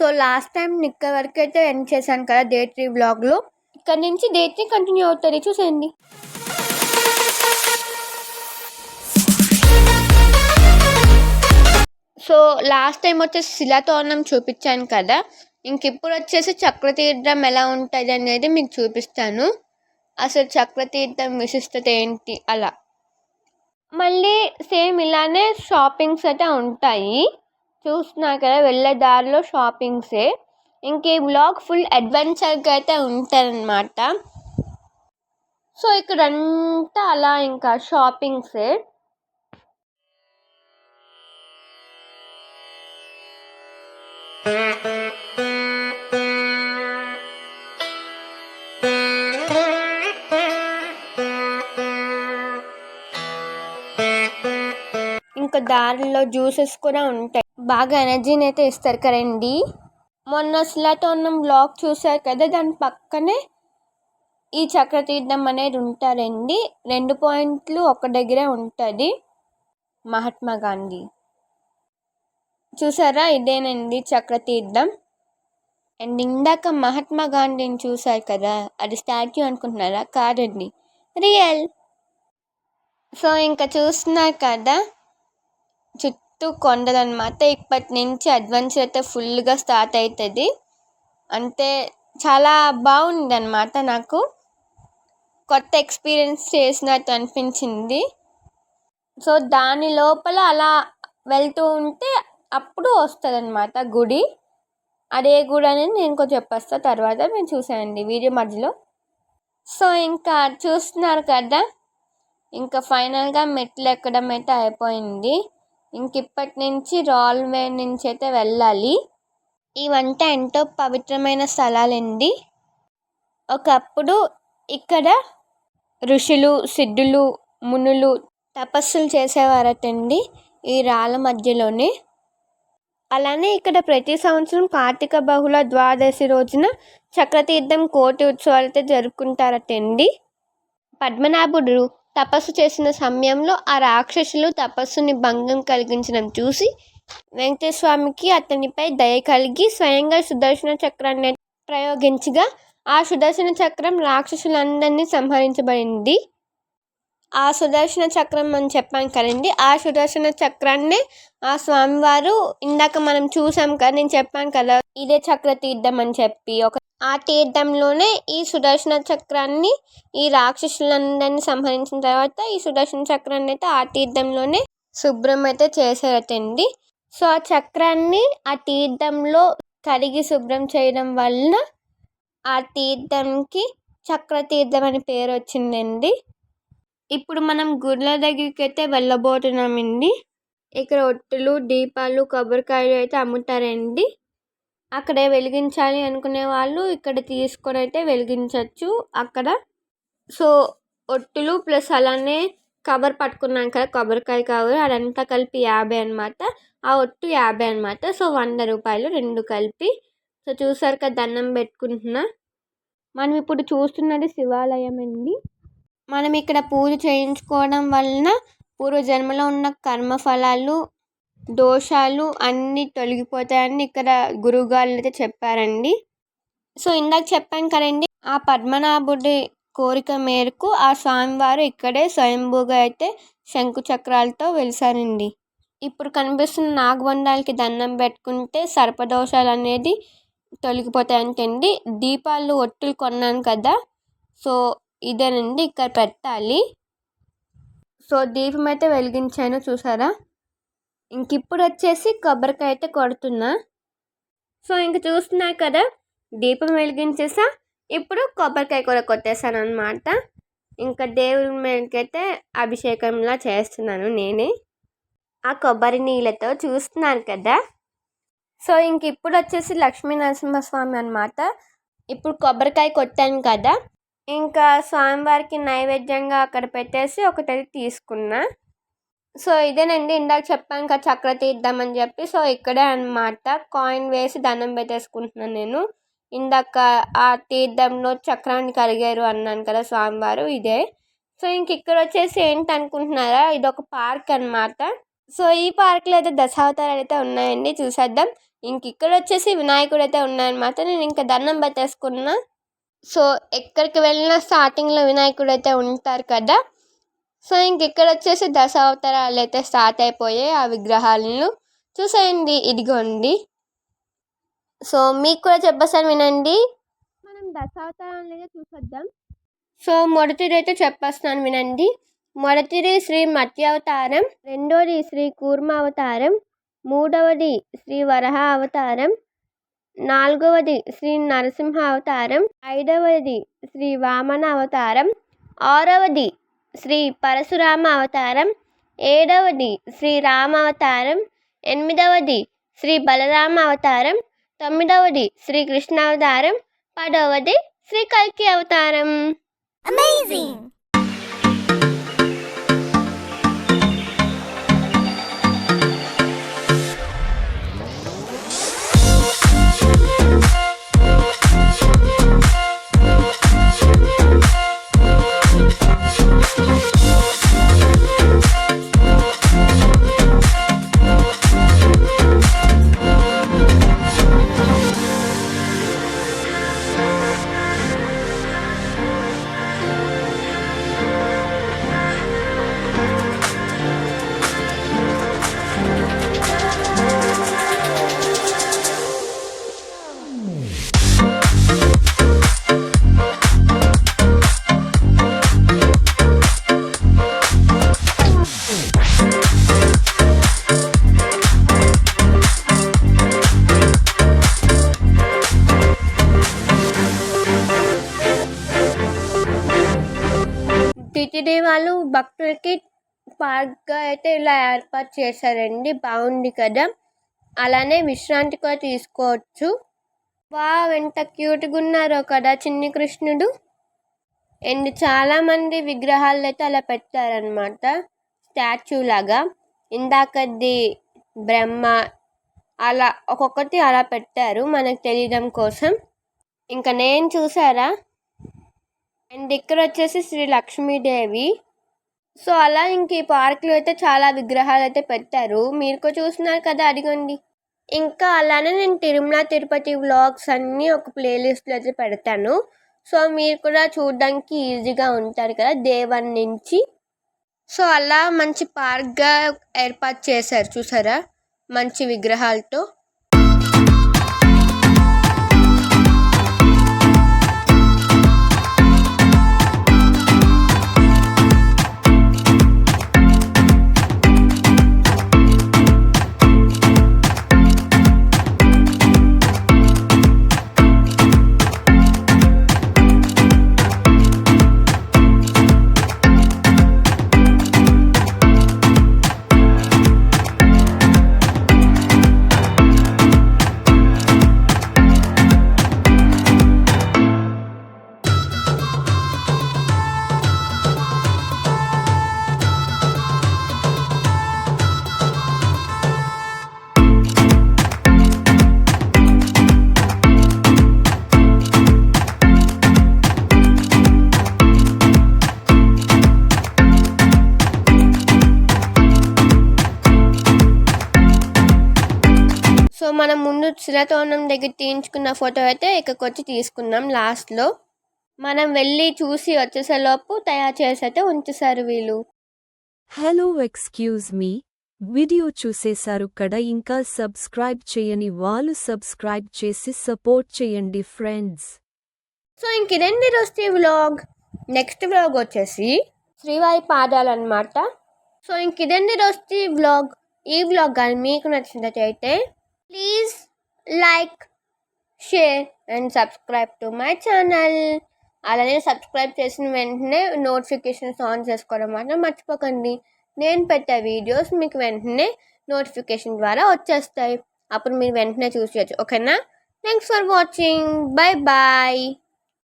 So last time ఇక్కడ వరకు అయితే ఎండ్ చేశాను కదా డే త్రీ వ్లాగ్లో. ఇక్కడ నుంచి డే త్రీ కంటిన్యూ అవుతుంది చూసేయండి. సో లాస్ట్ టైం వచ్చేసి శిలాతోరణం చూపించాను కదా. ఇంక ఇప్పుడు వచ్చేసి చక్రతీర్థం ఎలా ఉంటుంది అనేది మీకు చూపిస్తాను. అసలు చక్రతీర్థం విశిష్టత ఏంటి అలా. మళ్ళీ సేమ్ ఇలానే షాపింగ్స్ అయితే ఉంటాయి. చూస్తున్నారు కదా వెళ్ళే దారిలో షాపింగ్సే. ఇంక ఈ బ్లాగ్ ఫుల్ అడ్వెంచర్గా అయితే ఉంటారనమాట సో ఇక్కడంతా అలా ఇంకా షాపింగ్సే. ఇంకా దారిలో జ్యూసెస్ కూడా ఉంటాయి. బాగా ఎనర్జీని అయితే ఇస్తారు కదండి. మొన్న శిలాతో ఉన్న బ్లాగ్ చూసారు కదా దాని పక్కనే ఈ చక్రతీర్థం అనేది ఉంటారండి. రెండు పాయింట్లు ఒక దగ్గరే ఉంటుంది. మహాత్మా గాంధీ. చూసారా? ఇదేనండి చక్రతీర్థం. అండ్ ఇందాక మహాత్మా గాంధీని చూసారు కదా అది స్టాచ్యూ అనుకుంటున్నారా? కాదండి. రియల్ సో ఇంకా చూస్తున్నారు కదా చుట్టూ కొండలన్నమాట. ఇప్పటి నుంచి అడ్వెంచర్ అయితే ఫుల్గా స్టార్ట్ అవుతుంది అంటే చాలా బాగుంది అనమాట నాకు. కొత్త ఎక్స్పీరియన్స్ చేసినట్టు అనిపించింది. సో దాని లోపల అలా వెళ్తూ ఉంటే అప్పుడు వస్తుంది అనమాట గుడి. అదే గుడి అనేది నేను కొంచెం చెప్పేస్తా. తర్వాత మేము చూసేయండి వీడియో మధ్యలో. సో ఇంకా చూస్తున్నారు కదా. ఇంకా ఫైనల్గా మెట్లు ఎక్కడం అయితే అయిపోయింది. ఇంక ఇప్పటి నుంచి రాల్వే నుంచి అయితే వెళ్ళాలి. ఇవంతా ఎంతో పవిత్రమైన స్థలాలండి. ఒకప్పుడు ఇక్కడ ఋషులు సిద్ధులు మునులు తపస్సులు చేసేవారటండి ఈ రాళ్ళ మధ్యలోనే. అలానే ఇక్కడ ప్రతి సంవత్సరం కార్తీక బహుళ ద్వాదశి రోజున చక్రతీర్థం కోటి ఉత్సవాలు అయితే జరుపుకుంటారటండి. పద్మనాభుడు తపస్సు చేసిన సమయంలో ఆ రాక్షసులు తపస్సుని భంగం కలిగించడం చూసి వెంకటేశ్వామికి అతనిపై దయ కలిగి స్వయంగా సుదర్శన చక్రాన్ని ప్రయోగించగా ఆ సుదర్శన చక్రం రాక్షసులందరినీ సంహరించబడింది. ఆ సుదర్శన చక్రం మనం చెప్పాను కదండి ఆ సుదర్శన చక్రాన్ని ఆ స్వామివారు ఇందాక మనం చూసాం కదా నేను చెప్పాను కదా ఇదే చక్ర తీర్థం అని చెప్పి ఒక ఆ తీర్థంలోనే ఈ సుదర్శన చక్రాన్ని ఈ రాక్షసులందరినీ సంహరించిన తర్వాత ఈ సుదర్శన చక్రాన్ని అయితే ఆ తీర్థంలోనే శుభ్రం అయితే చేశారటండి సో ఆ చక్రాన్ని ఆ తీర్థంలో కడిగి శుభ్రం చేయడం వల్ల ఆ తీర్థంకి చక్ర తీర్థం అని పేరు వచ్చిందండి. ఇప్పుడు మనం గుడ్ల దగ్గరికి అయితే వెళ్ళబోతున్నామండి. ఇక్కడ ఒట్టులు దీపాలు కొబ్బరికాయలు అయితే అమ్ముతారండి. అక్కడే వెలిగించాలి అనుకునే వాళ్ళు ఇక్కడ తీసుకొని అయితే వెలిగించవచ్చు అక్కడ. సో ఒట్టులు ప్లస్ అలానే కవర్ పట్టుకున్నాం కదా కొబ్బరికాయ కవర్ అదంతా కలిపి యాభై అనమాట ఆ ఒట్టు యాభై అనమాట సో వంద రూపాయలు రెండు కలిపి. సో చూసారు కదా దండం పెట్టుకుంటున్నా. మనం ఇప్పుడు చూస్తున్నది శివాలయం అండి. మనం ఇక్కడ పూజ చేయించుకోవడం వలన పూర్వజన్మలో ఉన్న కర్మఫలాలు దోషాలు అన్నీ తొలగిపోతాయని ఇక్కడ గురువుగారు అయితే చెప్పారండి. సో ఇందాక చెప్పాను కదండి ఆ పద్మనాభుడి కోరిక మేరకు ఆ స్వామివారు ఇక్కడే స్వయంభూగా అయితే శంకు చక్రాలతో వెలిసారండి. ఇప్పుడు కనిపిస్తున్న నాగబంధాలకి దండం పెట్టుకుంటే సర్పదోషాలు అనేది తొలగిపోతాయంటండి దీపాలు ఒట్టులు కొన్నాను కదా సో ఇదేనండి ఇక్కడ పెట్టాలి. సో దీపం అయితే వెలిగించాను చూసారా? ఇంక ఇప్పుడు వచ్చేసి కొబ్బరికాయ అయితే కొడుతున్నా. సో ఇంక చూస్తున్నా కదా దీపం వెలిగించేసా. ఇప్పుడు కొబ్బరికాయ కూడా కొట్టేశాను అనమాట ఇంకా దేవుడి మీదకైతే అభిషేకంలా చేస్తున్నాను నేనే. ఆ కొబ్బరి నీళ్ళతో చూస్తున్నాను కదా. సో ఇంక ఇప్పుడు వచ్చేసి లక్ష్మీ నరసింహస్వామి అనమాట ఇప్పుడు కొబ్బరికాయ కొట్టాను కదా. ఇంకా స్వామివారికి నైవేద్యంగా అక్కడ పెట్టేసి ఒకటది తీసుకున్నా. సో ఇదేనండి ఇందాక చెప్పాను కదా చక్ర తీద్దామని చెప్పి. సో ఇక్కడే అనమాట కాయిన్ వేసి దండం పెట్టేసుకుంటున్నాను నేను. ఇందాక ఆ తీర్థంలో చక్రాన్ని కరిగారు అన్నాను కదా స్వామివారు ఇదే. సో ఇంక ఇక్కడ వచ్చేసి ఏంటి అనుకుంటున్నారా ఇది ఒక పార్క్ అనమాట సో ఈ పార్క్లో అయితే దశావతారాలు అయితే ఉన్నాయండి చూసేద్దాం. ఇంక ఇక్కడ వచ్చేసి వినాయకుడు అయితే ఉన్నాయన్నమాట. నేను ఇంకా దండం పెట్టేసుకున్నా. సో ఎక్కడికి వెళ్ళినా స్టార్టింగ్లో వినాయకుడు అయితే ఉంటారు కదా. సో ఇంక ఇక్కడ వచ్చేసి దశావతారాలు అయితే స్టార్ట్ అయిపోయాయి ఆ విగ్రహాలను చూసేయండి. ఇదిగోండి. సో మీకు కూడా చెప్పేసాను వినండి. మనం దశావతారాలు అయితే చూసొద్దాం. సో మొదటిది అయితే చెప్పేస్తున్నాను వినండి. మొదటిది శ్రీ మత్స్యావతారం రెండోది శ్రీ కూర్మ అవతారం మూడవది శ్రీ వరహ అవతారం నాలుగవది శ్రీ నరసింహ అవతారం ఐదవది శ్రీ వామన అవతారం ఆరవది శ్రీ పరశురామ అవతారం ఏడవది శ్రీ రామ అవతారం ఎనిమిదవది శ్రీ బలరామ అవతారం తొమ్మిదవది శ్రీ కృష్ణ అవతారం పదవది శ్రీ కల్కి అవతారం. అమేజింగ్ వాళ్ళు భక్తులకి పార్క్గా అయితే ఇలా ఏర్పాటు చేశారండి. బాగుంది కదా. అలానే విశ్రాంతి కూడా తీసుకోవచ్చు. వా ఎంత క్యూట్గా ఉన్నారో కదా చిన్ని కృష్ణుడు. అండ్ చాలామంది విగ్రహాలు అయితే అలా పెట్టారనమాట స్టాచ్యూ లాగా. ఇందాకది బ్రహ్మ అలా ఒక్కొక్కటి అలా పెట్టారు. మనకు తెలియడం కోసం. ఇంకా నేను చూసారా? అండ్ ఇక్కడ వచ్చేసి శ్రీ లక్ష్మీదేవి సో అలా ఇంక ఈ పార్క్లో అయితే చాలా విగ్రహాలు అయితే పెట్టారు. మీరు కూడా చూస్తున్నారు కదా అడిగండి ఇంకా అలానే నేను తిరుమల తిరుపతి వ్లాగ్స్ అన్నీ ఒక ప్లేలిస్ట్లో అయితే పెడతాను. సో మీరు కూడా చూడడానికి ఈజీగా ఉంటారు కదా దేవన్ నుంచి. సో అలా మంచి పార్క్గా ఏర్పాటు చేశారు చూసారా? మంచి విగ్రహాలతో. సో మనం ముందు శిలతోరణం దగ్గర తీయించుకున్న ఫోటో అయితే ఇక్కడికి వచ్చి తీసుకున్నాం లాస్ట్లో. మనం వెళ్ళి చూసి వచ్చేసేలోపు తయారు చేసి అయితే ఉంచేసారు వీళ్ళు. హలో ఎక్స్క్యూజ్ మీ వీడియో చూసేశారు కదా ఇంకా సబ్స్క్రైబ్ చేయని వాళ్ళు సబ్స్క్రైబ్ చేసి సపోర్ట్ చేయండి ఫ్రెండ్స్ సో ఇంక ఇదండి రోజు వ్లాగ్ నెక్స్ట్ వ్లాగ్ వచ్చేసి శ్రీవారి పాదాలు అనమాట సో ఇంక ఇదండి రోజు వ్లాగ్ ఈ వ్లాగ్ కానీ మీకు నచ్చినట్లయితే please like share and subscribe to my channel అలానే సబ్స్క్రైబ్ చేసిన వెంటనే నోటిఫికేషన్స్ ఆన్ చేసుకోవడం మాత్రం మర్చిపోకండి. నేను పెట్టే వీడియోస్ మీకు వెంటనే నోటిఫికేషన్ ద్వారా వచ్చేస్తాయి. అప్పుడు మీరు వెంటనే చూసేయచ్చు ఓకేనా? Thanks for watching bye bye